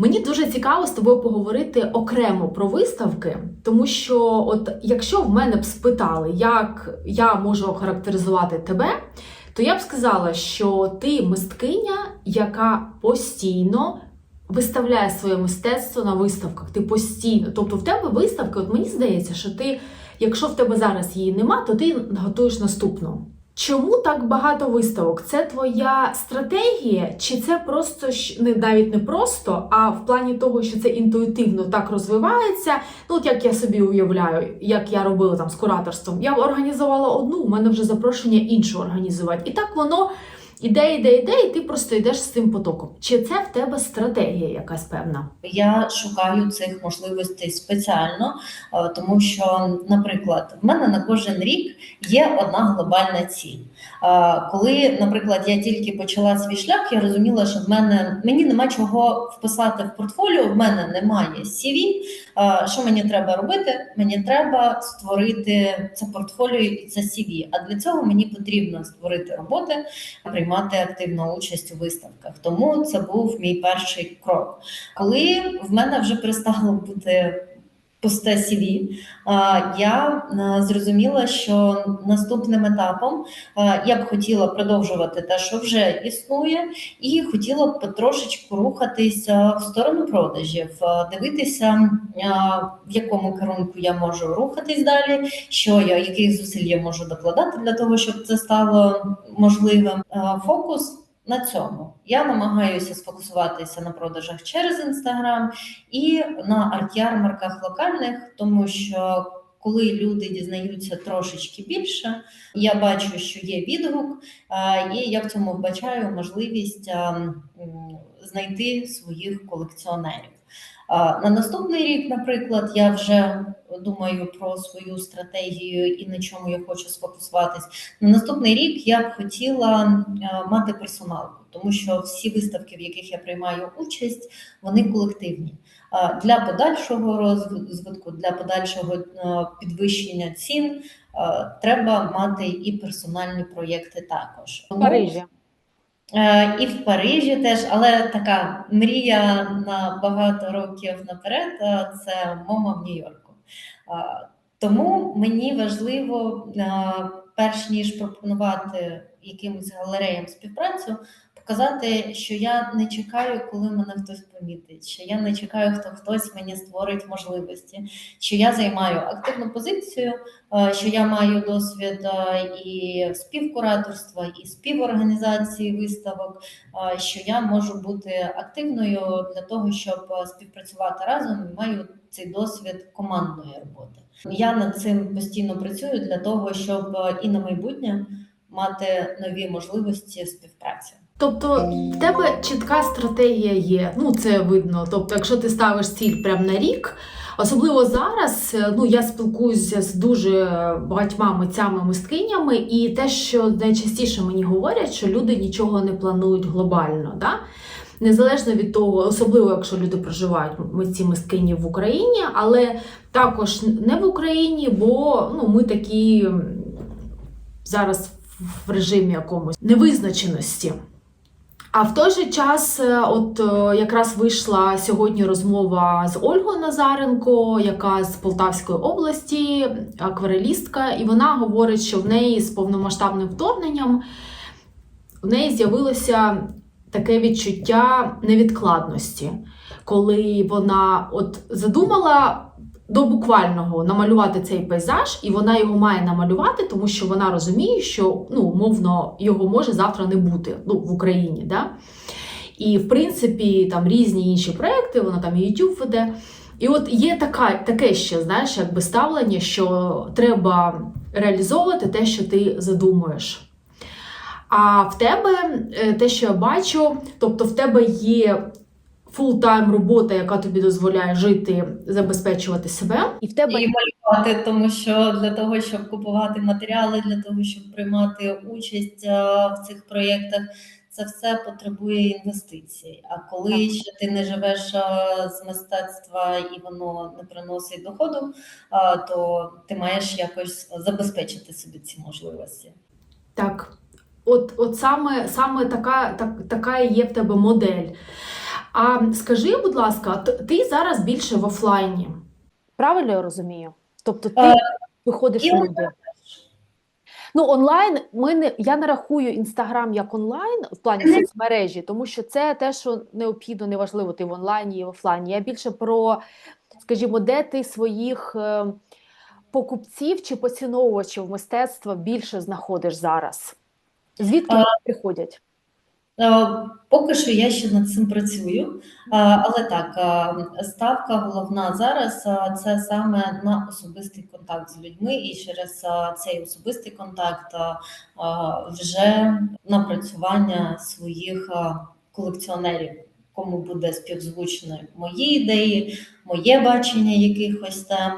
Мені дуже цікаво з тобою поговорити окремо про виставки, тому що, от якщо в мене б спитали, як я можу охарактеризувати тебе, то я б сказала, що ти мисткиня, яка постійно виставляє своє мистецтво на виставках. Ти постійно, тобто в тебе виставки, от мені здається, що ти, якщо в тебе зараз її нема, то ти готуєш наступну. Чому так багато виставок? Це твоя стратегія, чи це просто не навіть не просто, а в плані того, що це інтуїтивно так розвивається? Ну, от як я собі уявляю, як я робила там з кураторством. Я організувала одну, у мене вже запрошення іншу організувати. І так воно іде, іде, іде, і ти просто йдеш з цим потоком. Чи це в тебе стратегія якась певна? Я шукаю цих можливостей спеціально, е, тому що, наприклад, в мене на кожен рік є одна глобальна ціль. Е, Коли, наприклад, я тільки почала свій шлях, я розуміла, що в мене мені нема чого вписати в портфоліо, в мене немає CV. Е, Що мені треба робити? Мені треба створити це портфоліо і це CV. А для цього мені потрібно створити роботи, приймати активну участь у виставках. Тому це був мій перший крок. Коли в мене вже перестало бути пусте CV, я зрозуміла, що наступним етапом я б хотіла продовжувати те, що вже існує, і хотіла б потрошечку рухатися в сторону продажів, дивитися, в якому керунку я можу рухатись далі, що я, яких зусиль я можу докладати для того, щоб це стало можливим. Фокус на цьому я намагаюся сфокусуватися на продажах через інстаграм і на арт-ярмарках локальних, тому що коли люди дізнаються трошечки більше, я бачу, що є відгук, і я в цьому вбачаю можливість знайти своїх колекціонерів. На наступний рік, наприклад, я вже думаю про свою стратегію і на чому я хочу сфокусуватись. На наступний рік я б хотіла е, мати персоналку, тому що всі виставки, в яких я приймаю участь, вони колективні. Для подальшого розвитку, для подальшого е, підвищення цін е, треба мати і персональні проєкти також. в Парижі. Е, І в Парижі теж, але така мрія на багато років наперед е, це мома в Нью-Йорку. Е, Тому мені важливо, перш ніж пропонувати якимось галереям співпрацю, показати, що я не чекаю, коли мене хтось помітить, що я не чекаю, хто хтось мені створить можливості, що я займаю активну позицію, е, що я маю досвід е, і співкураторства, і співорганізації виставок, е, що я можу бути активною для того, щоб співпрацювати разом, і маю цей досвід командної роботи. Я над цим постійно працюю для того, щоб і на майбутнє мати нові можливості співпраці. Тобто в тебе чітка стратегія є. Ну це видно. Тобто, якщо ти ставиш ціль прямо на рік, особливо зараз, е, ну я спілкуюся з дуже багатьма митцями мисткинями, і те, що найчастіше мені говорять, що люди нічого не планують глобально. Да? Незалежно від того, особливо якщо люди проживають митці мисткині в Україні, але також не в Україні, бо ну, ми такі зараз в режимі якомусь невизначеності. А в той же час, е, от е, якраз вийшла сьогодні розмова з Ольгою Назаренко, яка з Полтавської області, акварелістка, і вона говорить, що в неї з повномасштабним вторгненням в неї з'явилося таке відчуття невідкладності, коли вона от задумала до буквального намалювати цей пейзаж, і вона його має намалювати, тому що вона розуміє, що ну, умовно його може завтра не бути ну, в Україні. Да? І, в принципі, там різні інші проекти, вона там YouTube веде. І от є така, таке ще, знаєш, якби ставлення, що треба реалізовувати те, що ти задумуєш. А в тебе е, те, що я бачу, тобто в тебе є фултайм робота, яка тобі дозволяє жити, забезпечувати себе. І в тебе І малювати, тому що для того, щоб купувати матеріали, для того, щоб приймати участь е, в цих проєктах, це все потребує інвестицій. А коли Так. ще ти не живеш е, з мистецтва і воно не приносить доходу, е, то ти маєш якось забезпечити собі ці можливості. Так, от, от саме, саме така, так, така і є в тебе модель. А скажи, будь ласка, ти зараз більше в офлайні. Правильно я розумію? Тобто ти Е, виходиш і в люди. Ну, онлайн ми не я не рахую інстаграм як онлайн в плані соцмережі, тому що це те, що необхідно, неважливо, ти в онлайні і в офлайні. Я більше про, скажімо, де ти своїх е, покупців чи поціновувачів мистецтва більше знаходиш зараз? Звідки Е, вони приходять? Е, Поки що я ще над цим працюю, Е, але так, е, ставка головна зараз це саме на особистий контакт з людьми, і через цей особистий контакт вже напрацювання своїх колекціонерів, кому буде співзвучно мої ідеї, моє бачення якихось тем.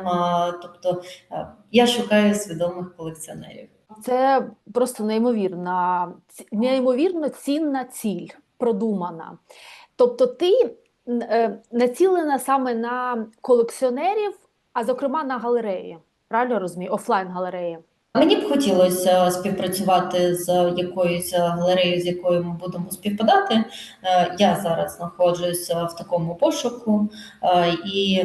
Тобто я шукаю свідомих колекціонерів. Це просто неймовірна, неймовірно цінна ціль, продумана. Тобто, ти е, націлена саме на колекціонерів, а зокрема на галереї. Правильно розумію? Офлайн галереї. Мені б хотілося співпрацювати з якоюсь галереєю, з якою ми будемо співпадати. Е, Я зараз знаходжусь в такому пошуку, е, і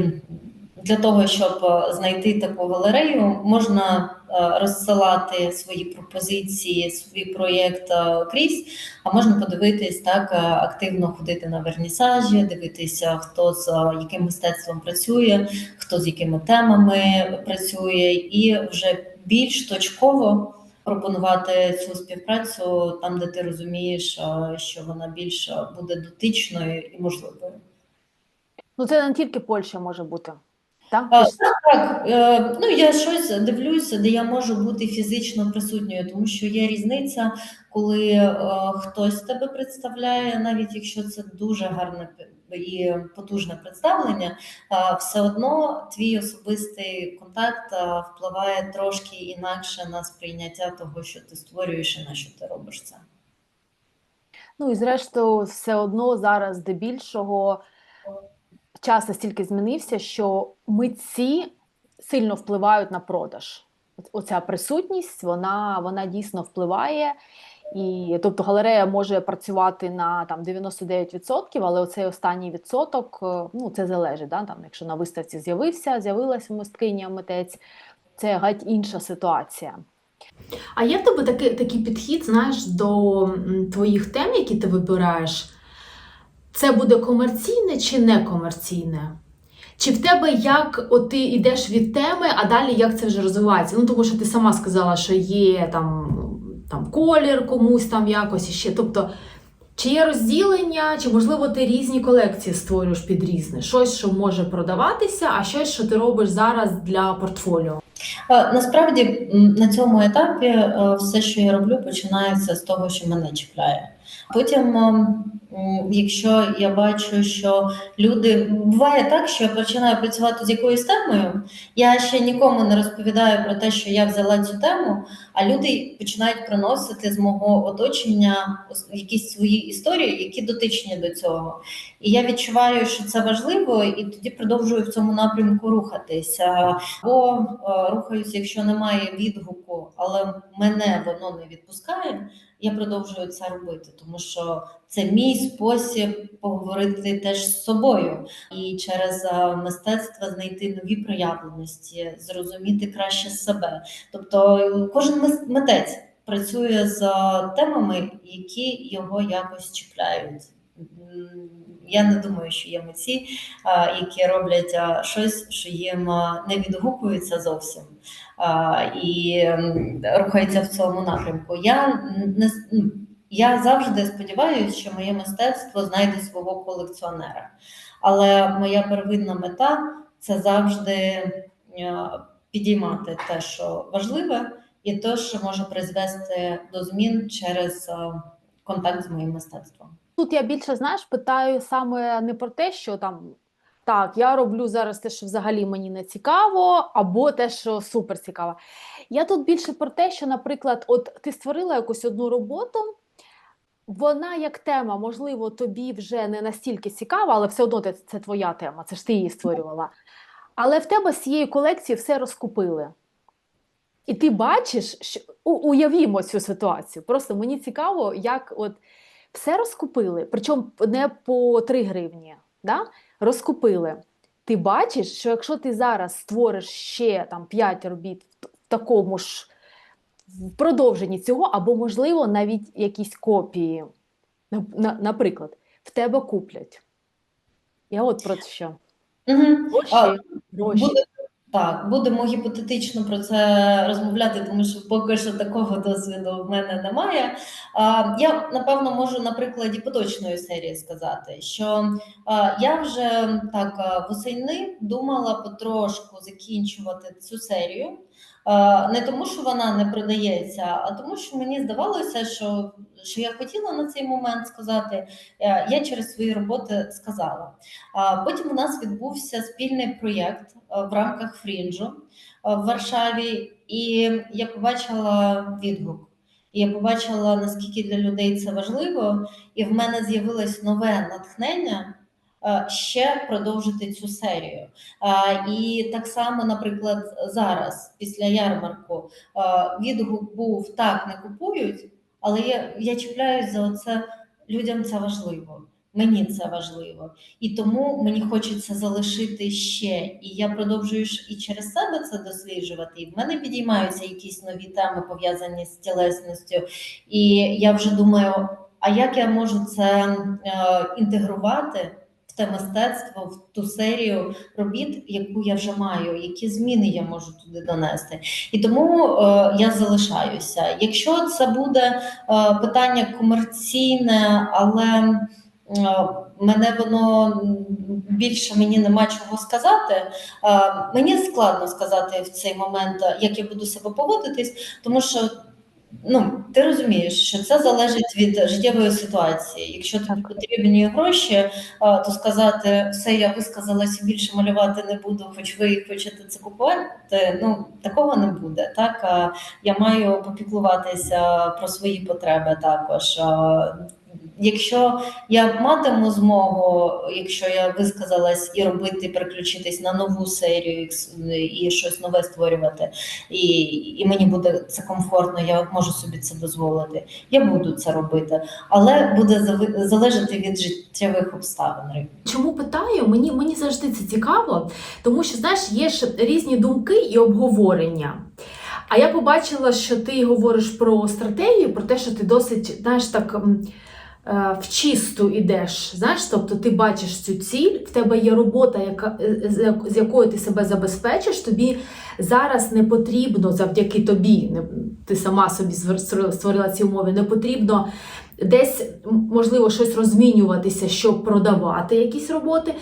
для того, щоб знайти таку галерею, можна розсилати свої пропозиції, свій проєкт е, крізь, а можна подивитись так, е, активно ходити на вернісажі, дивитися, хто з е, яким мистецтвом працює, хто з якими темами працює, і вже більш точково пропонувати цю співпрацю там, де ти розумієш, е, що вона більш е, буде дотичною і можливою. Ну, це не тільки Польща може бути. Так? А, Так, е, ну я щось дивлюся, де я можу бути фізично присутньою, тому що є різниця, коли е, хтось тебе представляє, навіть якщо це дуже гарне і потужне представлення, е, все одно твій особистий контакт е, впливає трошки інакше на сприйняття того, що ти створюєш і на що ти робиш це. Ну і зрештою, все одно зараз здебільшого час настільки змінився, що митці сильно впливають на продаж. Оця присутність, вона, вона дійсно впливає. І, тобто галерея може працювати на там 99%, але оцей останній відсоток, е, ну це залежить. Да? Там, якщо на виставці з'явився, з'явилася мисткиня, митець, це геть інша ситуація. А є в тебе такий, такий підхід, знаєш, до твоїх тем, які ти вибираєш? Це буде комерційне чи не комерційне? Чи в тебе як от ти йдеш від теми, а далі як це вже розвивається? Ну, тому що ти сама сказала, що є там, там колір комусь там якось іще. Тобто, чи є розділення, чи можливо ти різні колекції створюєш під різне? Щось, що може продаватися, а щось, що ти робиш зараз для портфоліо. Е, Насправді на цьому етапі е, все, що я роблю, починається з того, що мене чіпляє. Потім, ем, якщо я бачу, що люди буває так, що я починаю працювати з якоюсь темою, я ще нікому не розповідаю про те, що я взяла цю тему, а люди починають приносити з мого оточення якісь свої історії, які дотичні до цього. І я відчуваю, що це важливо, і тоді продовжую в цьому напрямку рухатися. Або е, рухаюсь, якщо немає відгуку, але мене воно не відпускає. Я продовжую це робити, тому що це мій спосіб поговорити теж з собою і через е, мистецтво знайти нові проявленості, зрозуміти краще себе. Тобто е, кожен митець працює з е, темами, які його якось чіпляють. Я не думаю, що є митці, які роблять щось, що їм не відгукується зовсім і м, рухаються в цьому напрямку. Я не я завжди сподіваюся, що моє мистецтво знайде свого колекціонера. Але моя первинна мета це завжди е, підіймати те, що важливе, і те, що може призвести до змін через е, контакт з моїм мистецтвом. Тут я більше знаєш, питаю саме не про те, що там так, я роблю зараз те, що взагалі мені не цікаво, або те, що супер цікаво. Я тут більше про те, що, наприклад, от ти створила якусь одну роботу, вона як тема, можливо, тобі вже не настільки цікава, але все одно це, твоя тема, це ж ти її створювала. Але в тебе з цієї колекції все розкупили. І ти бачиш, що у- уявімо цю ситуацію. Просто мені цікаво, як от все розкупили, причому не по 3 гривні, да? Розкупили. Ти бачиш, що якщо ти зараз створиш ще там 5 робіт в такому ж в продовженні цього, або, можливо, навіть якісь копії, на- на- наприклад, в тебе куплять. Я от про що. Угу. Гроші, А, гроші. Буде, так, будемо гіпотетично про це розмовляти, тому що поки що такого досвіду в мене немає. Я напевно можу на прикладі поточної серії сказати, що я вже так восени думала потрошку закінчувати цю серію. А, Не тому, що вона не продається, а тому, що мені здавалося, що, що я хотіла на цей момент сказати, е, я через свої роботи сказала. Потім у нас відбувся спільний проєкт е, в рамках Фрінджу е, в Варшаві, і я побачила відгук. І я побачила, наскільки для людей це важливо, і в мене з'явилось нове натхнення е, ще продовжити цю серію. Е, І так само, наприклад, зараз, після ярмарку, е, відгук був так, не купують, але я, я чіпляюсь за оце, людям це важливо. Мені це важливо. І тому мені хочеться залишити ще. І я продовжую і через себе це досліджувати. І в мене підіймаються якісь нові теми пов'язані з тілесністю. І я вже думаю, а як я можу це е, інтегрувати те мистецтво, в ту серію робіт, яку я вже маю, які зміни я можу туди донести. І тому е, я залишаюся. Якщо це буде е, питання комерційне, але Е, Мене воно більше мені нема чого сказати. Мені складно сказати в цей момент, як я буду себе поводитись, тому що ну, ти розумієш, що це залежить від життєвої ситуації. Якщо тобі потрібні гроші, то сказати все, я висказалася, більше малювати не буду, хоч ви хочете це купувати. Ну такого не буде. Так я маю попіклуватися про свої потреби також. Якщо я матиму змогу, якщо я висказалась і робити, переключитись на нову серію і щось нове створювати, і, і мені буде це комфортно, я можу собі це дозволити. Я буду це робити, але буде залежати від життєвих обставин. Чому питаю? Мені, мені завжди це цікаво, тому що знаєш, є ж різні думки і обговорення. А я побачила, що ти говориш про стратегію, про те, що ти досить, знаєш, так в чисту ідеш. Знаєш, тобто ти бачиш цю ціль, в тебе є робота, яка, е, з якою ти себе забезпечиш, тобі зараз не потрібно завдяки тобі, ти сама собі створила ці умови, не потрібно десь можливо щось розмінюватися, щоб продавати якісь роботи.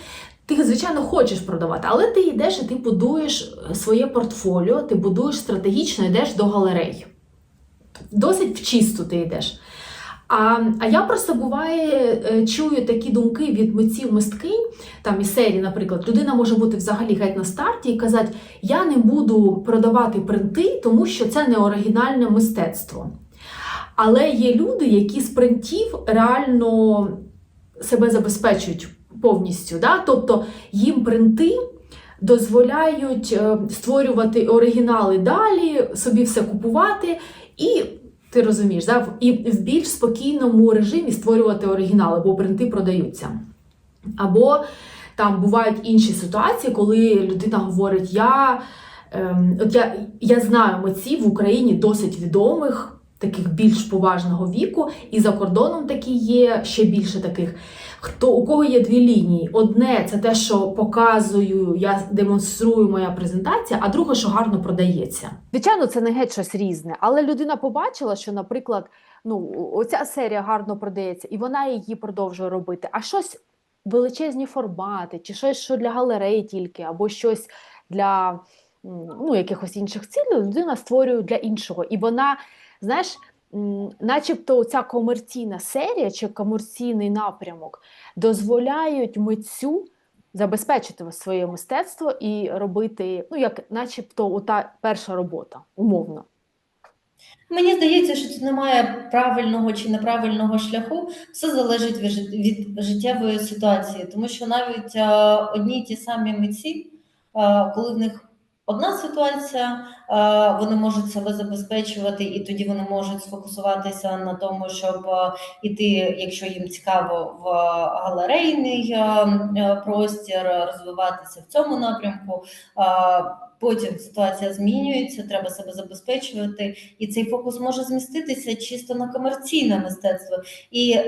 Ти, звичайно, хочеш продавати, але ти йдеш і ти будуєш е, своє портфоліо, ти будуєш стратегічно, йдеш до галерей. Досить в чисту ти йдеш. А, а я просто буває е, чую такі думки від митців мисткинь, там із серії, наприклад, людина може бути взагалі геть на старті і казати: я не буду продавати принти, тому що це не оригінальне мистецтво. Але є люди, які з принтів реально себе забезпечують повністю. Да? Тобто їм принти дозволяють е, створювати оригінали далі, собі все купувати і. Ти розумієш, да? і в більш спокійному режимі створювати оригінали, бо принти продаються. Або там бувають інші ситуації, коли людина говорить: Я, ем, от я, я знаю митців в Україні досить відомих, таких більш поважного віку, і за кордоном такі є ще більше таких. Хто у кого є дві лінії? Одне це те, що показую, я демонструю моя презентація, а друге, що гарно продається. Звичайно, це не геть щось різне, але людина побачила, що, наприклад, ну, оця серія гарно продається, і вона її продовжує робити. А щось величезні формати, чи щось, що для галереї тільки, або щось для ну, якихось інших цілей, людина створює для іншого. І вона, знаєш, начебто ця комерційна серія чи комерційний напрямок дозволяють митцю забезпечити своє мистецтво і робити, ну як, начебто, ота перша робота, умовно. Мені здається, що тут немає правильного чи неправильного шляху. Все залежить від, життєвої ситуації, тому що навіть одні й ті самі митці, коли в них одна ситуація, е, вони можуть себе забезпечувати, і тоді вони можуть сфокусуватися на тому, щоб е, іти, якщо їм цікаво, в галерейний е, простір, розвиватися в цьому напрямку. Потім ситуація змінюється, треба себе забезпечувати, і цей фокус може зміститися чисто на комерційне мистецтво. І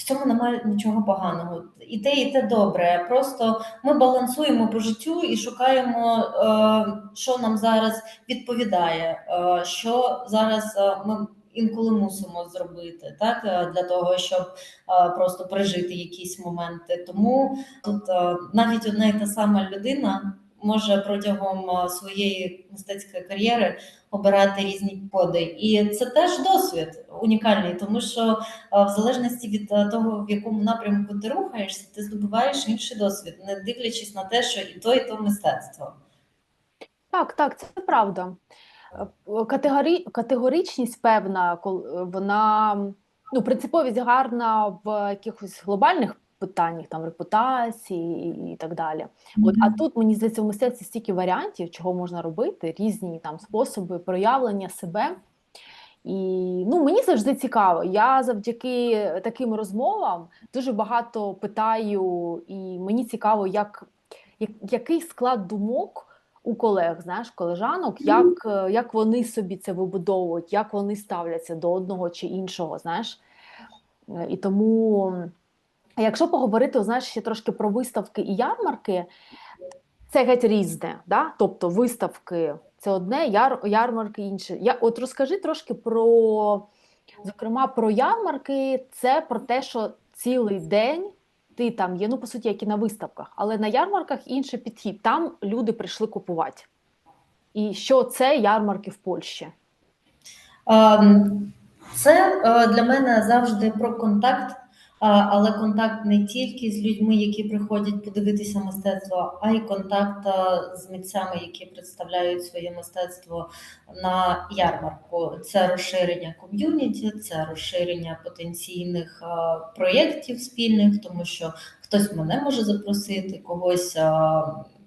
в цьому немає нічого поганого. І те, і те добре. Просто ми балансуємо по життю і шукаємо, е, що нам зараз відповідає, е, що зараз е, ми інколи мусимо зробити, так для того, щоб просто пережити якісь моменти. Тому тут навіть одна і та сама людина може протягом е, своєї мистецької кар'єри обирати різні коди, і це теж досвід унікальний, тому що е, в залежності від е, того, в якому напрямку ти рухаєшся, ти здобуваєш інший досвід, не дивлячись на те, що і то, і то мистецтво. Так, так, це правда. Категорі... Категоричність певна, вона ну, принциповість гарна в якихось глобальних питаннях, там репутації і, так далі. От, а тут мені здається, в мистецтві стільки варіантів, чого можна робити, різні там способи проявлення себе. І ну, мені завжди цікаво. Я завдяки таким розмовам дуже багато питаю, і мені цікаво, як, як, який склад думок у колег, знаєш, колежанок, як, як вони собі це вибудовують, як вони ставляться до одного чи іншого, знаєш. Е, І тому, якщо поговорити, знаєш, ще трошки про виставки і ярмарки, це геть різне, да? тобто виставки це одне, яр, ярмарки інше. Я, от розкажи трошки про, зокрема, про ярмарки, це про те, що цілий день ти там є, ну по суті, як і на виставках, але на ярмарках інший підхід. Там люди прийшли купувати. І що це ярмарки в Польщі? Ем, Це е, для мене завжди про контакт, але контакт не тільки з людьми, які приходять подивитися мистецтво, а й контакт з митцями, які представляють своє мистецтво на ярмарку. Це розширення ком'юніті, це розширення потенційних проєктів спільних, тому що хтось мене може запросити, когось.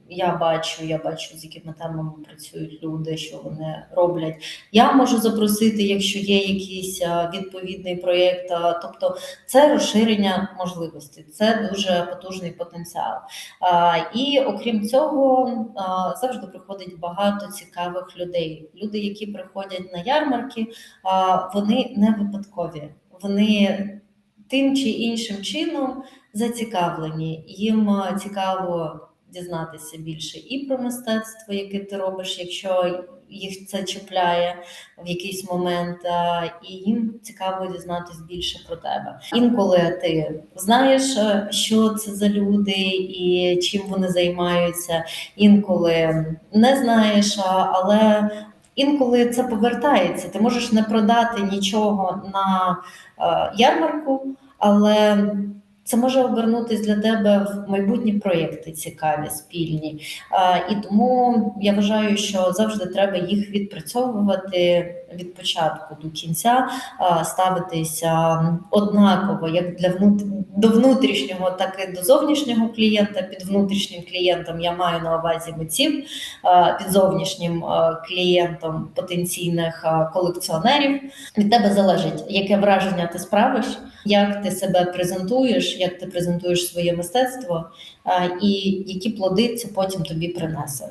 Я бачу, я бачу, з якими темами працюють люди, що вони роблять. Я можу запросити, якщо є якийсь відповідний проєкт. Тобто це розширення можливостей, це дуже потужний потенціал. І окрім цього, завжди приходить багато цікавих людей. Люди, які приходять на ярмарки, вони не випадкові. Вони тим чи іншим чином зацікавлені. Їм цікаво дізнатися більше і про мистецтво, яке ти робиш, якщо їх це чіпляє в якийсь момент, і їм цікаво дізнатись більше про тебе. Інколи ти знаєш, е, що це за люди і чим вони займаються, інколи не знаєш, але інколи це повертається. Ти можеш не продати нічого на е, ярмарку, але це може обернутися для тебе в майбутні проєкти цікаві, спільні. І тому я вважаю, що завжди треба їх відпрацьовувати від початку до кінця, ставитися однаково як для внут... до внутрішнього, так і до зовнішнього клієнта. Під внутрішнім клієнтом я маю на увазі митців, під зовнішнім клієнтом потенційних колекціонерів. Від тебе залежить, яке враження ти справиш, як ти себе презентуєш, як ти презентуєш своє мистецтво, і які плоди це потім тобі принесе.